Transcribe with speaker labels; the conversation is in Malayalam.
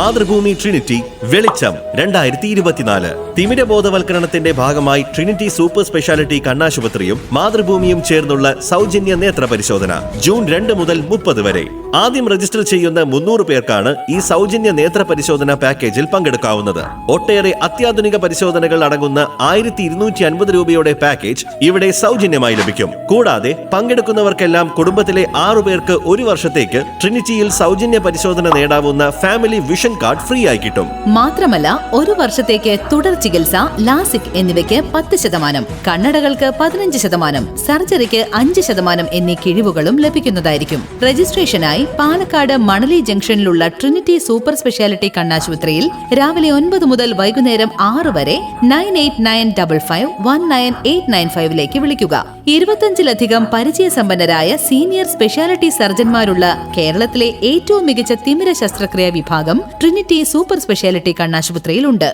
Speaker 1: മാതൃഭൂമി ട്രിനിറ്റി വെളിച്ചം രണ്ടായിരത്തി ഇരുപത്തിനാല് തിമിര ബോധവൽക്കരണത്തിന്റെ ഭാഗമായി ട്രിനിറ്റി സൂപ്പർ സ്പെഷ്യാലിറ്റി കണ്ണാശുപത്രിയും മാതൃഭൂമിയും ചേർന്നുള്ള സൗജന്യ നേത്ര പരിശോധന ജൂൺ രണ്ട് മുതൽ മുപ്പത് വരെ. ആദ്യം രജിസ്റ്റർ ചെയ്യുന്ന മുന്നൂറ് പേർക്കാണ് ഈ സൗജന്യ നേത്ര പരിശോധന പാക്കേജിൽ പങ്കെടുക്കാവുന്നത്. ഒട്ടേറെ അത്യാധുനിക പരിശോധനകൾ അടങ്ങുന്ന ആയിരത്തി ഇരുന്നൂറ്റി അൻപത് രൂപയുടെ പാക്കേജ് ഇവിടെ സൗജന്യമായി ലഭിക്കും. കൂടാതെ പങ്കെടുക്കുന്നവർക്കെല്ലാം കുടുംബത്തിലെ ആറു പേർക്ക് ഒരു വർഷത്തേക്ക് ട്രിനിറ്റിയിൽ സൗജന്യ പരിശോധന നേടാവുന്ന ഫാമിലി വിഷൻ കാർഡ് ഫ്രീ ആയി കിട്ടും.
Speaker 2: മാത്രമല്ല ഒരു വർഷത്തേക്ക് തുടർ ചികിത്സ ലാസിക് എന്നിവയ്ക്ക് പത്ത് ശതമാനം കണ്ണടകൾക്ക് പതിനഞ്ച് ശതമാനം സർജറിക്ക് അഞ്ച് ശതമാനം എന്നീ കിഴിവുകളും ലഭിക്കുന്നതായിരിക്കും. രജിസ്ട്രേഷനായി പാലക്കാട് മണലി ജംഗ്ഷനിലുള്ള ട്രിനിറ്റി സൂപ്പർ സ്പെഷ്യാലിറ്റി കണ്ണാശുപത്രിയിൽ രാവിലെ ഒൻപത് മുതൽ വൈകുന്നേരം ആറ് വരെ nine eight nine double five one nine eight nine ഫൈവിലേക്ക് വിളിക്കുക. ഇരുപത്തഞ്ചിലധികം പരിചയസമ്പന്നരായ സീനിയർ സ്പെഷ്യാലിറ്റി സർജന്മാരുള്ള കേരളത്തിലെ ഏറ്റവും മികച്ച തിമിര ശസ്ത്രക്രിയാ വിഭാഗം ട്രിനിറ്റി സൂപ്പർ സ്പെഷ്യാലിറ്റി കണ്ണാശുപത്രിയിലുണ്ട്.